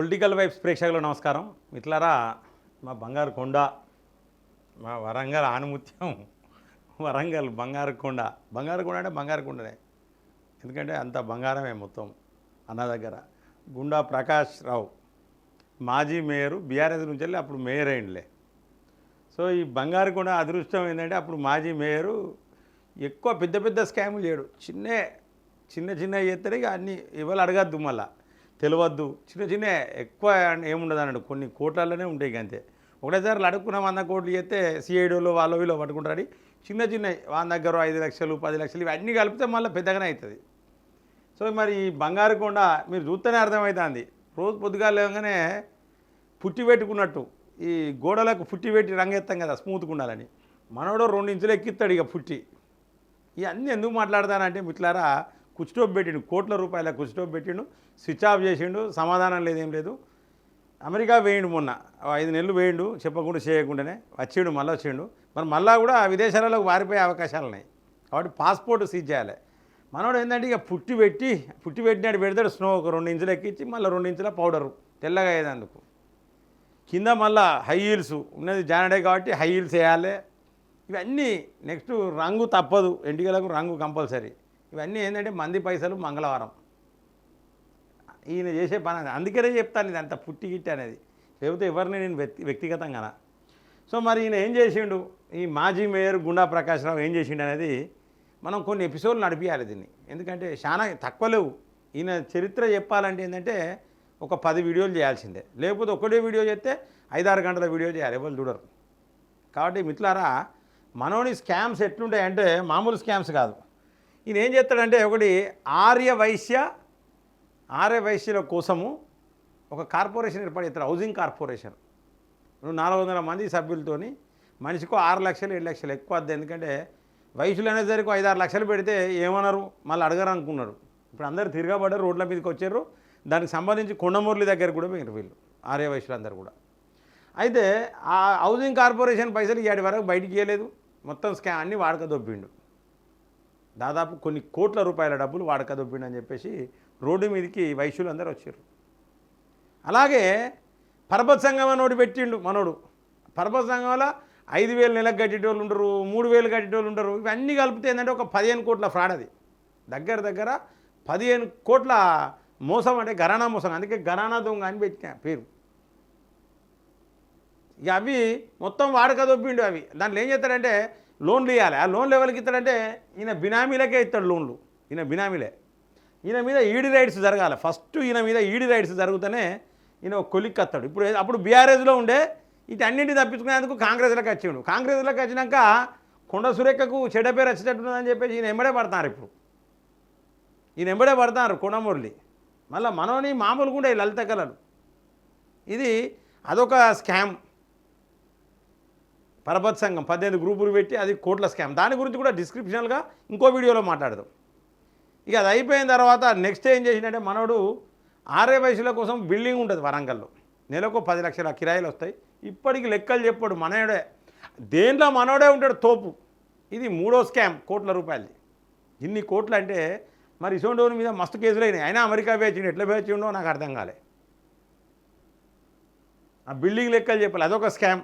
Political vibes ప్రేక్షకులు నమస్కారం. మిత్రులారా మా బంగారు కొండ మా వరంగల్ ఆనుముత్యం వరంగల్ బంగారు కొండ. బంగారు కొండ అంటే బంగారు కొండనే. ఎందుకంటే అంత బంగారమే మొత్తం అన్న దగ్గర. గుండా ప్రకాష్ రావు మాజీ మేయరు బీఆర్ఎస్ నుంచి వెళ్ళి అప్పుడు మేయర్ అయిండులే. సో ఈ బంగారు కొండ అదృష్టం ఏంటంటే అప్పుడు మాజీ మేయరు ఎక్కువ పెద్ద పెద్ద స్కాములు చేయడు. చిన్నే చిన్న చిన్న చేస్తే ఇక అన్నీ ఇవాళ అడగద్దు మళ్ళా. తెలియవద్దు చిన్న చిన్న ఎక్కువ ఏముండదు అన్నాడు కొన్ని కోట్లలోనే ఉంటాయి అంతే ఒకటేసారి అడుక్కున్న వంద కోట్లు చేస్తే సిఐడిలో వాళ్ళు వీళ్ళు పట్టుకుంటారని చిన్న చిన్న వాళ్ళ దగ్గర ఐదు లక్షలు పది లక్షలు ఇవన్నీ కలిపితే మళ్ళీ పెద్దగానే అవుతుంది. సో మరి ఈ బంగారు కొండ మీరు చూస్తేనే అర్థమవుతుంది. రోజు పొద్దుగా లేవగానే పుట్టి పెట్టుకున్నట్టు. ఈ గోడలకు పుట్టి పెట్టి రంగెత్తాం కదా స్మూత్గా ఉండాలని మనోడు రెండు ఇంచులు ఎక్కిస్తాడు ఇక పుట్టి. ఇవన్నీ ఎందుకు మాట్లాడతానంటే మిట్లారా కుచిటోపు పెట్టిండు కోట్ల రూపాయల కుచిటోపు పెట్టిండు స్విచ్ ఆఫ్ చేసిండు సమాధానం లేదేం లేదు. అమెరికా వేయండు మొన్న ఐదు నెలలు వేయండు చెప్పకుండా చేయకుండానే వచ్చిండు మళ్ళీ వచ్చిండు. మరి మళ్ళీ కూడా విదేశాలకు వారిపోయే అవకాశాలు ఉన్నాయి. కాబట్టి పాస్పోర్ట్ సీజ్ చేయాలి. మనోడు ఏంటంటే ఇక పుట్టి పెట్టి పుట్టి పెట్టినాడు పెడతాడు స్నో ఒక రెండు ఇంచులు ఎక్కించి మళ్ళీ రెండు ఇంచుల పౌడరు తెల్లగా అయ్యేదందుకు కింద మళ్ళీ హై హీల్స్ ఉన్నది జానడే కాబట్టి హై హీల్స్ వేయాలి. ఇవన్నీ నెక్స్ట్ రంగు తప్పదు ఎంటికలకు రంగు కంపల్సరీ. ఇవన్నీ ఏంటంటే మంది పైసలు మంగళవారం. ఈయన చేసే పని అందుకనే చెప్తాను ఇది అంత పుట్టి గిట్టి అనేది. లేకపోతే ఎవరిని నేను వ్యక్తి వ్యక్తిగతంగా సో మరి ఈయన ఏం చేసిండు? ఈ మాజీ మేయర్ గుండా ప్రకాశ్రావు ఏం చేసిండు అనేది మనం కొన్ని ఎపిసోడ్లు నడిపించాలి దీన్ని. ఎందుకంటే చాలా తక్కువ లేవు. ఈయన చరిత్ర చెప్పాలంటే ఏంటంటే ఒక పది వీడియోలు చేయాల్సిందే. లేకపోతే ఒకటే వీడియో చేస్తే ఐదారు గంటల వీడియో చేయాలి. ఎవరు చూడరు. కాబట్టి మిత్రులారా మనోని స్కామ్స్ ఎట్లుంటాయంటే మామూలు స్కామ్స్ కాదు. ఈయన ఏం చేస్తాడంటే ఒకటి ఆర్య వైశ్య ఆర్య కోసము ఒక కార్పొరేషన్ ఏర్పాటు చేస్తారు హౌసింగ్ కార్పొరేషన్. నువ్వు నాలుగు వందల మంది సభ్యులతోని మనిషికో ఆరు లక్షలు ఏడు లక్షలు ఎక్కువ వద్దు. ఎందుకంటే వయసులు అనేసరికి ఐదు ఆరు లక్షలు పెడితే ఏమన్నారు మళ్ళీ అడగరు అనుకున్నారు. ఇప్పుడు అందరు తిరగబడ్డారు రోడ్ల మీదకి వచ్చారు. దానికి సంబంధించి కొండమూర్లి దగ్గర కూడా మీరు వీళ్ళు ఆర్య వయసులందరూ కూడా. అయితే ఆ హౌసింగ్ కార్పొరేషన్ పైసలు ఏడు వరకు బయటికి ఇవ్వలేదు మొత్తం స్కా అన్ని వాడక దొబ్బిండు. దాదాపు కొన్ని కోట్ల రూపాయల డబ్బులు వాడకదొబ్బిండి అని చెప్పేసి రోడ్డు మీదకి వైశ్యులు అందరూ వచ్చారు. అలాగే పర్వత సంఘం అనోడు పెట్టిండు మనోడు. పర్వత సంఘంలో ఐదు వేలు నెలకు కట్టేటోళ్ళు ఉండరు మూడు వేలు కట్టేటోళ్ళు ఉండరు. ఇవన్నీ కలిపితే ఏంటంటే ఒక పదిహేను కోట్ల ఫ్రాడ్ అది. దగ్గర దగ్గర పదిహేను కోట్ల మోసం అంటే గరానా మోసం. అందుకే గరానా దొంగ అని పెట్టిన పేరు. ఇక అవి మొత్తం వాడక దొబ్బిండు అవి. దాంట్లో ఏం చేస్తాడంటే లోన్లు ఇవ్వాలి ఆ లోన్లు ఎవరికి ఇస్తాడంటే ఈయన బినామీలకే ఇస్తాడు లోన్లు. ఈయన బినామీలే. ఈయన మీద ఈడి రైడ్స్ జరగాలి. ఫస్ట్ ఈయన మీద ఈడి రైడ్స్ జరుగుతూనే ఈయన ఒక కొలిక్కి వస్తాడు ఇప్పుడు అప్పుడు బీఆర్ఎస్లో ఉండే ఇటు అన్నింటిని తప్పించుకునేందుకు కాంగ్రెస్లోకి వచ్చిండు. కాంగ్రెస్లోకి వచ్చినాక కొండ సురేఖకు చెడ్డ పేరు వచ్చేటట్టుందని చెప్పేసి ఈయన ఎంబడే పడతారు ఇప్పుడు. ఈయన ఎంబడే పడతారు కొండమురళి మళ్ళీ మనోని మామూలుగా ఉండే లలిత కళలు. ఇది అదొక స్కామ్. పరపతి సంఘం పద్దెనిమిది గ్రూపులు పెట్టి అది కోట్ల స్కామ్. దాని గురించి కూడా డిస్క్రిప్షనల్గా ఇంకో వీడియోలో మాట్లాడదాం. ఇక అది అయిపోయిన తర్వాత నెక్స్ట్ ఏం చేసిందంటే మనోడు ఆర్ఏ వయసుల కోసం బిల్డింగ్ ఉంటుంది వరంగల్లో. నెలకు పది లక్షల కిరాయిలు వస్తాయి. ఇప్పటికి లెక్కలు చెప్పాడు మనోడే. దేంట్లో మనోడే ఉంటాడు తోపు. ఇది మూడో స్కామ్ కోట్ల రూపాయలది. ఇన్ని కోట్లు అంటే మరి ఇసోండోని మీద మస్తు కేసులు అయినాయి. అయినా అమెరికా వేచిండు ఎట్లా వేచిండో నాకు అర్థం కాలే. ఆ బిల్డింగ్ లెక్కలు చెప్పాలి. అదొక స్కామ్.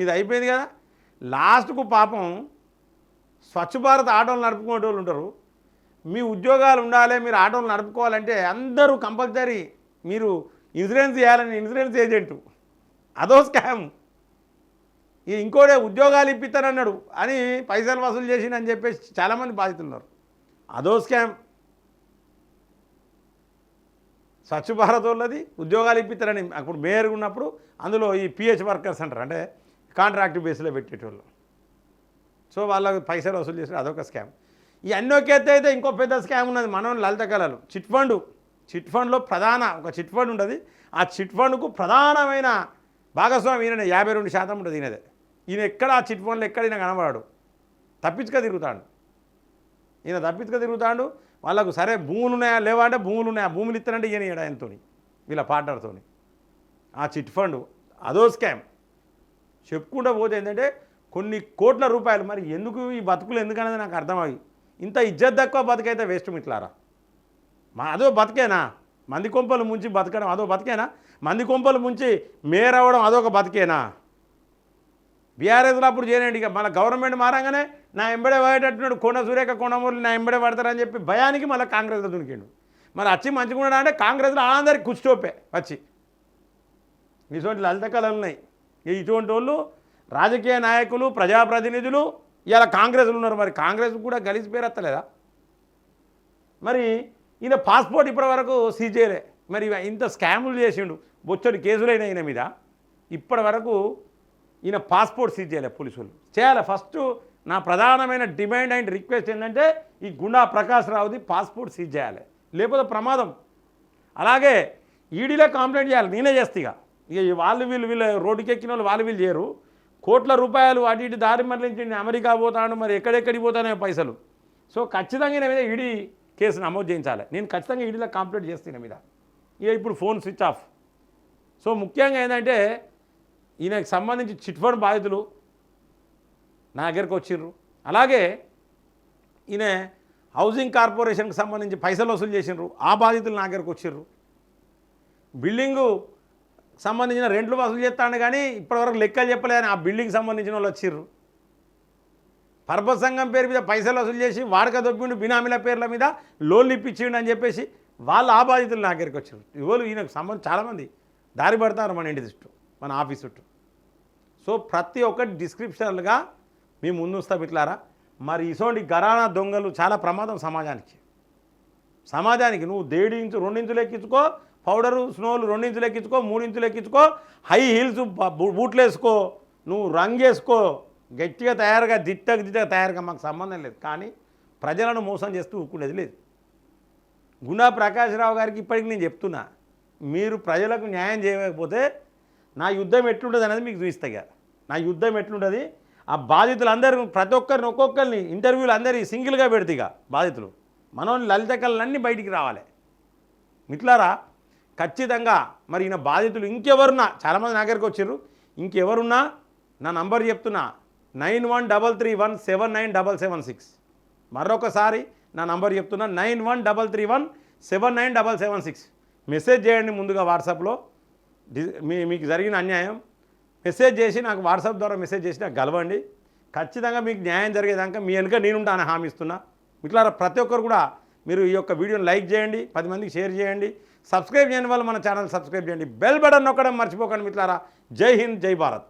ఇది అయిపోయింది కదా. లాస్ట్కు పాపం స్వచ్ఛ భారత్ ఆటోలు నడుపుకునే వాళ్ళు ఉంటారు. మీ ఉద్యోగాలు ఉండాలి మీరు ఆటోలు నడుపుకోవాలంటే అందరూ కంపల్సరీ మీరు ఇన్సూరెన్స్ చేయాలని ఇన్సూరెన్స్ ఏజెంటు. అదో స్కామ్. ఈ ఇంకోడే ఉద్యోగాలు ఇప్పిస్తానన్నాడు అని పైసలు వసూలు చేసిండని చెప్పేసి చాలామంది బాధితున్నారు అదో స్కామ్. స్వచ్ఛ భారత్ వాళ్ళది ఉద్యోగాలు ఇప్పిస్తారని అప్పుడు మేయర్ ఉన్నప్పుడు అందులో ఈ పిహెచ్ వర్కర్స్ అంటారు. అంటే కాంట్రాక్ట్ బేస్లో పెట్టేటోళ్ళు. సో వాళ్ళకి పైసలు వసూలు చేసిన అదొక స్కామ్. ఈ అన్ని ఒక అయితే ఇంకో పెద్ద స్కామ్ ఉన్నది మనం లలిత కళలు. Chit fund. చిట్ ఫండ్లో ప్రధాన ఒక చిట్ ఫండ్ ఉంటుంది ఆ చిట్ ఫండ్కు ప్రధానమైన భాగస్వామి ఈయన యాభై రెండు శాతం ఉంటుంది ఈయనదే. ఈయన ఎక్కడ ఆ చిట్ ఫండ్లో ఎక్కడ ఈయన కనబడాడు. తప్పించుక తిరుగుతాడు. ఈయన తప్పించుక తిరుగుతాడు. వాళ్ళకు సరే భూములు ఉన్నాయా లేవా అంటే భూములు ఉన్నాయా భూములు ఇస్తానంటే ఈయన ఈయన ఆయనతోని వీళ్ళ పార్ట్నర్తో ఆ చిట్ ఫండ్ అదో స్కామ్. చెప్పుకుంటూ పోతే ఏంటంటే కొన్ని కోట్ల రూపాయలు మరి ఎందుకు ఈ బతుకులు ఎందుకనేది నాకు అర్థమయ్యి. ఇంత ఇజ్జత్ తక్కువ బతికైతే వేస్ట్ మిట్లారా? మా అదో బతికేనా? మంది కొంపలు ముంచి బతకడం అదో బతికేనా? మంది కొంపలు ముంచి మేయర్ అవ్వడం అదొక బతికేనా? బీఆర్ఎస్లో అప్పుడు చేయనండి ఇక. మన గవర్నమెంట్ మారంగానే నా ఎంబడే పడేటట్టున్నాడు కొండ సూర్యక కొండమూరు నా ఎంబడే పడతారని చెప్పి భయానికి మళ్ళీ కాంగ్రెస్లో దునికిండు. మరి వచ్చి మంచిగా ఉన్నాడు అంటే కాంగ్రెస్లో అందరికి కుష్టోపే వచ్చి. ఇటువంటి లలిత కళలు ఉన్నాయి ఇటువంటి వాళ్ళు రాజకీయ నాయకులు ప్రజాప్రతినిధులు ఇలా కాంగ్రెస్లు ఉన్నారు. మరి కాంగ్రెస్ కూడా గలీజ్ పేరెత్తలేదా మరి ఈయన పాస్పోర్ట్ ఇప్పటి వరకు సీజ్ చేయలే. మరి ఇంత స్కాములు చేసిండు. బొచ్చడి కేసులైన ఈయన మీద. ఇప్పటి వరకు ఈయన పాస్పోర్ట్ సీజ్ చేయలే పోలీసులు. చేయాలి. ఫస్ట్ నా ప్రధానమైన డిమాండ్ అండ్ రిక్వెస్ట్ ఏంటంటే ఈ గుండా ప్రకాష్ రావుది పాస్పోర్ట్ సీజ్ చేయాలి. లేకపోతే ప్రమాదం. అలాగే ఈడీలో కంప్లైంట్ చేయాలి. నేనే చేస్తా ఇక వాళ్ళు వీళ్ళు వీళ్ళు రోడ్డుకెక్కిన వాళ్ళు వాళ్ళు వీళ్ళు చేయరు. కోట్ల రూపాయలు అటు ఇటు దారి మరలించండి అమెరికా పోతాను మరి ఎక్కడెక్కడికి పోతానే పైసలు. సో ఖచ్చితంగా ఈయన మీద ఈడీ కేసు నమోదు చేయించాలి. నేను ఖచ్చితంగా ఈడీలో కంప్లైంట్ చేస్తాను మీద. ఇక ఇప్పుడు ఫోన్ స్విచ్ ఆఫ్. సో ముఖ్యంగా ఏంటంటే ఈయనకు సంబంధించి చిట్ ఫండ్ బాధితులు నా దగ్గరకు వచ్చిర్రు. అలాగే ఈయన హౌసింగ్ కార్పొరేషన్కి సంబంధించి పైసలు వసూలు చేసిండ్రు. ఆ బాధితులు నా దగ్గరకు వచ్చిర్రు. బిల్డింగు సంబంధించిన రెంట్లు వసూలు చేస్తాను కానీ ఇప్పటివరకు లెక్కలు చెప్పలేదని ఆ బిల్డింగ్ సంబంధించిన వాళ్ళు వచ్చిర్రు. పర్పస్ సంఘం పేరు మీద పైసలు వసూలు చేసి వాడక దొబ్బిండు బినామీల పేర్ల మీద లోన్లు ఇప్పించిండు అని చెప్పేసి వాళ్ళు ఆ బాధితులు నా దగ్గరికి వచ్చారు ఇవాళ ఈయనకు సంబంధం చాలామంది దారి పడతారు మన ఇంటి చుట్టూ మన ఆఫీస్ చుట్టూ. సో ప్రతి ఒక్కటి డిస్క్రిప్షన్లుగా మేము ముందు వస్తాం ఇట్లారా మరి ఇటువంటి గరానా దొంగలు చాలా ప్రమాదం సమాజానికి. సమాజానికి నువ్వు దేడి ఇంచు రెండించులు ఎక్కించుకో పౌడరు స్నోలు రెండించులు ఎక్కించుకో మూడించులు ఎక్కించుకో హై హీల్స్ బూ- బూట్లు వేసుకో నువ్వు రంగేసుకో. గట్టిగా తయారుగా దిట్టగా దిట్టగా తయారుగా మాకు సంబంధం లేదు. కానీ ప్రజలను మోసం చేస్తూ ఊరుకునేది లేదు. గుణా ప్రకాశ్రావు గారికి ఇప్పటికి నేను చెప్తున్నా మీరు ప్రజలకు న్యాయం చేయకపోతే నా యుద్ధం ఎట్లుంటుంది అనేది మీకు చూపిస్తాయి నా యుద్ధం ఎట్లుంటుంది? ఆ బాధితులందరూ ప్రతి ఒక్కరిని ఒక్కొక్కరిని ఇంటర్వ్యూలు అందరి సింగిల్గా పెడితే ఇక బాధితులు. మనోని లలిత కళలన్నీ బయటికి రావాలి. మిట్లారా ఖచ్చితంగా మరి ఈయన బాధితులు ఇంకెవరున్నా చాలామంది నా దగ్గరికి వచ్చారు ఇంకెవరున్నా నా నంబర్ చెప్తున్నా nine one double three one seven nine double seven six. మరొకసారి నా నంబర్ చెప్తున్నా nine one double three one seven nine double seven six. Message చేయండి ముందుగా వాట్సాప్లో. మీ మీకు జరిగిన అన్యాయం మెసేజ్ చేసి నాకు వాట్సాప్ ద్వారా మెసేజ్ చేసి నాకు గలవండి ఖచ్చితంగా మీకు న్యాయం జరిగేదాకా మీ వెనుక నేనుంటాను హామీ ఇస్తున్నా. ఇట్లా ప్రతి ఒక్కరు కూడా మీరు ఈ యొక్క వీడియోని లైక్ చేయండి పది మందికి షేర్ చేయండి. సబ్స్క్రైబ్ చేయని వాళ్ళు మన ఛానల్ సబ్స్క్రైబ్ చేయండి. బెల్ బటన్ నొక్కడం మర్చిపోకండి మిట్లారా జై హింద్ జై భారత్.